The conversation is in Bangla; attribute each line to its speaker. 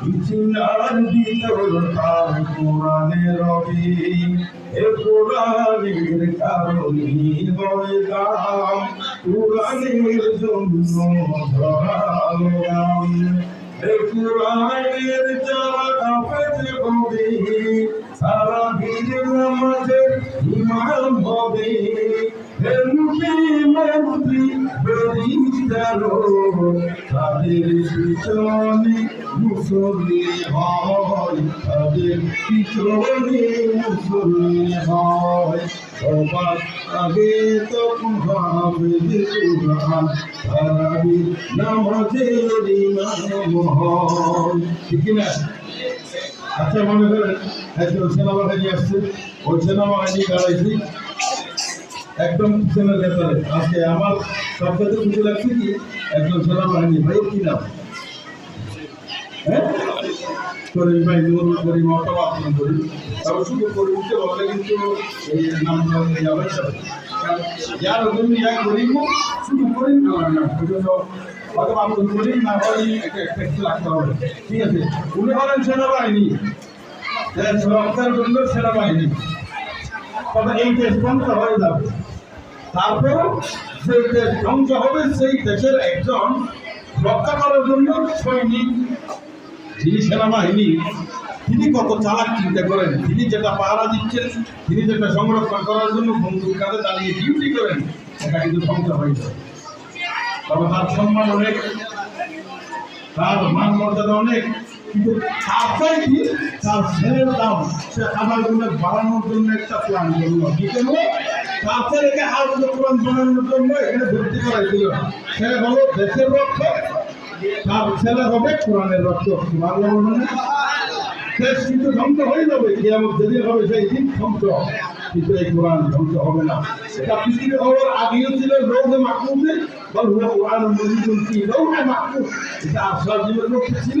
Speaker 1: বিছানার ভিতর তার কোরআনে রবে। এ কোরআনের কারণে বয়ে কোরআনের জন্য ধরালাম। এ কোরআনের যারা কাফেজ হবে সারা বীর নামাজের ইমাম মন্ত্রী বেরিস্টারও তাদের পিছনে মুসল্লি হয় তাদের পিছনে মুসল্লি হয় সবার আগে তখন ভাবে যে কোরআন তারাবি নামাজের ইমাম হয় ঠিক না আচ্ছা মনে করেন একজন সেনাবাহিনী আসছে ওই সেনাবাহিনী দাঁড়াইছি একদম পিছনে ভেতরে। আজকে আমার সবচেয়ে খুশি লাগছে কি? একজন সেনাবাহিনী ভাই কি নাম? হ্যাঁ? শুধু কিন্তু শুধু না হবে। ঠিক আছে? উনি সেনাবাহিনী জন্য এই দেশ ধ্বংস হয়ে যাবে। তারপর যে দেশ ধ্বংস হবে, সেই দেশের একজন রক্ষা করার জন্য সৈনিক, যিনি সেনাবাহিনী, তিনি কত চালাক চিন্তা করেন, তিনি যেটা পাহারা দিচ্ছেন, তিনি যেটা সংরক্ষণ করার জন্য বন্ধুর কাঁধে দাঁড়িয়ে ডিউটি করেন, সেটা কিন্তু ধ্বংস হয়ে যায়। তবে তার সম্মান অনেক, তার মান মর্যাদা অনেক, কিন্তু তার ছেলের দাম সে জন্য বাড়ানোর জন্য একটা প্ল্যান করল। কি করল? ছেলেকে হাউস কোরআন বানানোর জন্য এখানে ভর্তি করাইছিল সে হলো দেশের রক্ষক তার ছেলে হবে কোরআনের রক্ষক বাংলা বলবে না? দেশ কিন্তু ধ্বংস হয়ে যাবে, কিয়ামত যেদিন হবে সেই দিন ধ্বংস। কিন্তু এই কোরআন ধ্বংস হবে না। এটা পৃথিবী হওয়ার আগেও ছিল মাহমুদে বল হুয়া কোরআন মজিদুল কি রৌহে মাহমুদ এটা আফসার জীবনের ছিল